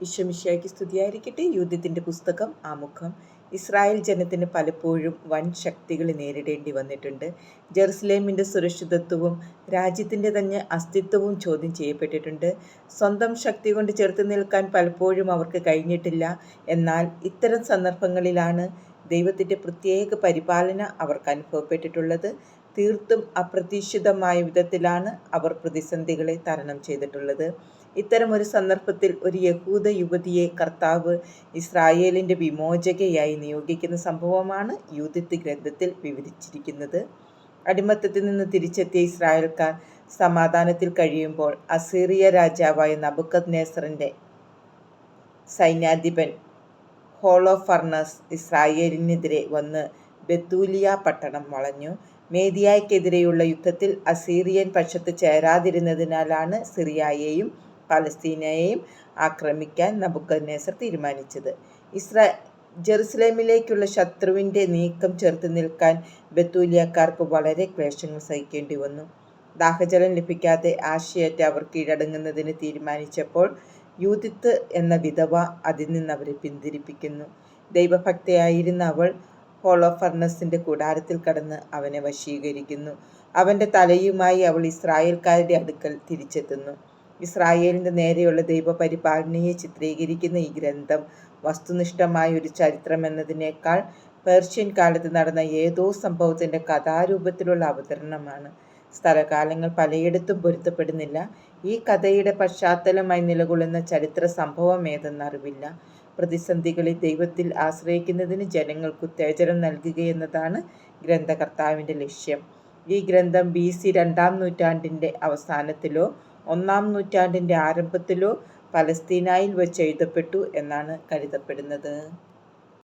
വിശ്വമിഷ്യായ്ക്ക് സ്തുതിയായിരിക്കട്ടെ. യുദ്ധത്തിന്റെ പുസ്തകം ആമുഖം. ഇസ്രായേൽ ജനത്തിന് പലപ്പോഴും വൻ ശക്തികൾ നേരിടേണ്ടി വന്നിട്ടുണ്ട്. ജെറുസലേമിന്റെ സുരക്ഷിതത്വവും രാജ്യത്തിന്റെ തന്നെ അസ്തിത്വവും ചോദ്യം ചെയ്യപ്പെട്ടിട്ടുണ്ട്. സ്വന്തം ശക്തി കൊണ്ട് ചെറുത്തു നിൽക്കാൻ പലപ്പോഴും അവർക്ക് കഴിഞ്ഞിട്ടില്ല. എന്നാൽ ഇത്തരം സന്ദർഭങ്ങളിലാണ് ദൈവത്തിന്റെ പ്രത്യേക പരിപാലന അവർക്ക് അനുഭവപ്പെട്ടിട്ടുള്ളത്. തീർത്തും അപ്രതീക്ഷിതമായ വിധത്തിലാണ് അവർ പ്രതിസന്ധികളെ തരണം ചെയ്തിട്ടുള്ളത്. ഇത്തരമൊരു സന്ദർഭത്തിൽ ഒരു യഹൂദ യുവതിയെ കർത്താവ് ഇസ്രായേലിന്റെ വിമോചകയായി നിയോഗിക്കുന്ന സംഭവമാണ് യൂതിത്വ ഗ്രന്ഥത്തിൽ വിവരിച്ചിരിക്കുന്നത്. അടിമത്തത്തിൽ നിന്ന് തിരിച്ചെത്തിയ ഇസ്രായേൽക്കാർ സമാധാനത്തിൽ കഴിയുമ്പോൾ അസീറിയ രാജാവായ നബുക്കത് നേസറിന്റെ സൈന്യാധിപൻ ഹോളോഫർണസ് ഇസ്രായേലിനെതിരെ വന്ന് ബത്തൂലിയ പട്ടണം വളഞ്ഞു. മേദിയായ്ക്കെതിരെയുള്ള യുദ്ധത്തിൽ അസീറിയൻ പക്ഷത്ത് ചേരാതിരുന്നതിനാലാണ് സിറിയയെയും പലസ്തീനയെയും ആക്രമിക്കാൻ നബുക്കദ്നേസർ തീരുമാനിച്ചത്. ഇസ്രാ ജെറുസലേമിലേക്കുള്ള ശത്രുവിന്റെ നീക്കം ചെറുത്ത് നിൽക്കാൻ ബത്തൂലിയക്കാർക്ക് വളരെ ക്ലേശങ്ങൾ സഹിക്കേണ്ടി വന്നു. ദാഹജലം ലഭിക്കാതെ ആശയറ്റ് അവർ കീഴടങ്ങുന്നതിന് തീരുമാനിച്ചപ്പോൾ യൂതിത്ത് എന്ന വിധവ അതിൽ നിന്ന് അവരെ പിന്തിരിപ്പിക്കുന്നു. ദൈവഭക്തയായിരുന്ന അവൾ ഹോളോഫർണസിന്റെ കൂടാരത്തിൽ കടന്ന് അവനെ വശീകരിക്കുന്നു. അവന്റെ തലയുമായി അവൾ ഇസ്രായേൽക്കാരുടെ അടുക്കൽ തിരിച്ചെത്തുന്നു. ഇസ്രായേലിന്റെ നേരെയുള്ള ദൈവപരിപാലനയെ ചിത്രീകരിക്കുന്ന ഈ ഗ്രന്ഥം വസ്തുനിഷ്ഠമായ ഒരു ചരിത്രം എന്നതിനേക്കാൾ പേർഷ്യൻ കാലത്ത് നടന്ന ഏതോ സംഭവത്തിന്റെ കഥാരൂപത്തിലുള്ള അവതരണമാണ്. സ്ഥലകാലങ്ങൾ പലയിടത്തും പൊരുത്തപ്പെടുന്നില്ല. ഈ കഥയുടെ പശ്ചാത്തലമായി നിലകൊള്ളുന്ന ചരിത്ര സംഭവം ഏതെന്നറിവില്ല പ്രതിസന്ധികളിൽ ദൈവത്തിൽ ആശ്രയിക്കുന്നതിന് ജനങ്ങൾക്ക് ഉത്തേജനം നൽകുകയെന്നതാണ് ഗ്രന്ഥകർത്താവിന്റെ ലക്ഷ്യം. ഈ ഗ്രന്ഥം ബി സി രണ്ടാം നൂറ്റാണ്ടിന്റെ അവസാനത്തിലോ ഒന്നാം നൂറ്റാണ്ടിന്റെ ആരംഭത്തിലോ പലസ്തീനായിൽ വെച്ച് എഴുതപ്പെട്ടു എന്നാണ് കരുതപ്പെടുന്നത്.